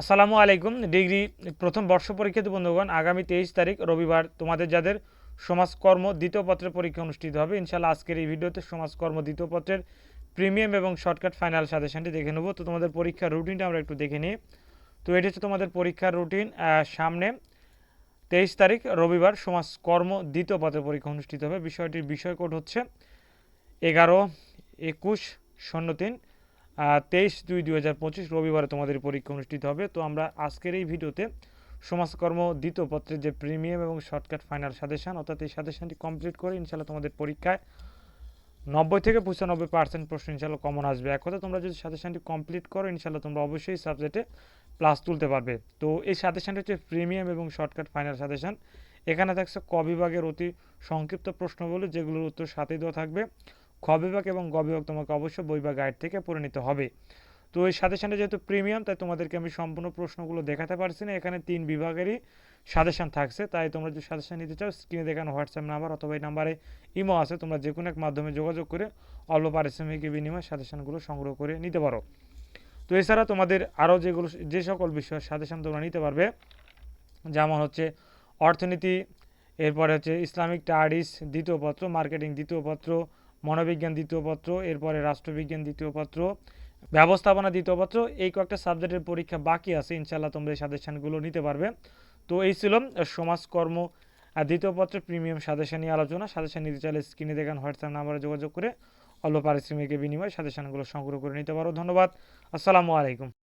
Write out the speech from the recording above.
আসসালামু আলাইকুম। ডিগ্রি প্রথম বর্ষ পরীক্ষিত বন্ধুগণ, আগামী তেইশ তারিখ রবিবার তোমাদের যাদের সমাজকর্ম দ্বিতীয় পত্রের পরীক্ষা অনুষ্ঠিত হবে ইনশাল্লাহ আজকের এই ভিডিওতে সমাজকর্ম দ্বিতীয় পত্রের প্রিমিয়াম এবং শর্টকাট ফাইনাল সাজেশনটি দেখে নেব। তো তোমাদের পরীক্ষার রুটিনটা আমরা একটু দেখে নিই। তো এটি হচ্ছে তোমাদের পরীক্ষার রুটিন। সামনে তেইশ তারিখ রবিবার সমাজকর্ম দ্বিতীয় পত্রের পরীক্ষা অনুষ্ঠিত হবে। বিষয়টির বিষয় কোড হচ্ছে এগারো একুশ শূন্য তিন। তেইশ দুই দুই হাজার পঁচিশ রবিবারে তোমাদের পরীক্ষা অনুষ্ঠিত হবে। তো আমরা আজকের এই ভিডিওতে সমাজকর্ম দ্বিতীয় পত্রের যে প্রিমিয়াম এবং শর্টকাট ফাইনাল সাজেশান, অর্থাৎ এই সাজেশানটি কমপ্লিট করে ইনশাল্লাহ তোমাদের পরীক্ষায় নব্বই থেকে পঁচানব্বই পার্সেন্ট প্রশ্ন ইনশাল্লাহ কমন আসবে। এক কথা তোমরা যদি সাজেশানটি কমপ্লিট করো ইনশাল্লাহ তোমরা অবশ্যই সাবজেক্টে প্লাস তুলতে পারবে। তো এই সাজেশানটি হচ্ছে প্রিমিয়াম এবং শর্টকাট ফাইনাল সাজেশান। এখানে থাকছে ক বিভাগের অতি সংক্ষিপ্ত প্রশ্নগুলো যেগুলোর উত্তর সাথে দেওয়া থাকবে। খ বিভাগ এবং গ বিভাগ তোমাকে অবশ্যই বই বা গাইড থেকে পড়ে নিতে হবে। তো এই সাজেশনটা যেহেতু প্রিমিয়াম তাই তোমাদেরকে আমি সম্পূর্ণ প্রশ্নগুলো দেখাতে পারছি না। এখানে তিন বিভাগেরই সাজেশন থাকছে। তাই তোমরা যদি সাজেশন নিতে চাও স্ক্রিনে দেখানো হোয়াটসঅ্যাপ নাম্বার অথবা এই নাম্বারে ইমো আছে। তোমরা যে কোনো এক মাধ্যমে যোগাযোগ করে অল্প পারিশ্রমিকের বিনিময়ে সাজেশনগুলো সংগ্রহ করে নিতে পারো। তো এছাড়া তোমাদের আরও যেগুলো, যে সকল বিষয়ের সাজেশন তোমরা নিতে পারবে, যেমন হচ্ছে অর্থনীতি, এরপরে হচ্ছে ইসলামিক স্টাডিজ দ্বিতীয় পত্র মার্কেটিং দ্বিতীয় পত্র মনোবিজ্ঞান দ্বিতীয় পত্র, এরপরে রাষ্ট্রবিজ্ঞান দ্বিতীয় পত্র, ব্যবস্থাপনা দ্বিতীয় পত্র, এই কয়েকটা সাবজেক্টের পরীক্ষা বাকি আছে ইনশাল্লাহ তোমরা এই সাজেশনগুলো নিতে পারবে। তো এই ছিল সমাজকর্ম দ্বিতীয় পত্রের প্রিমিয়াম সাজেশন নিয়ে আলোচনা। সাজেশন নিতে চাইলে স্ক্রিনে দেখান হোয়াটসঅ্যাপ নাম্বারে যোগাযোগ করে অল্প পারিশ্রমিকের বিনিময়ে সাজেশনগুলো সংগ্রহ করে নিতে পারো। ধন্যবাদ। আসসালামু আলাইকুম।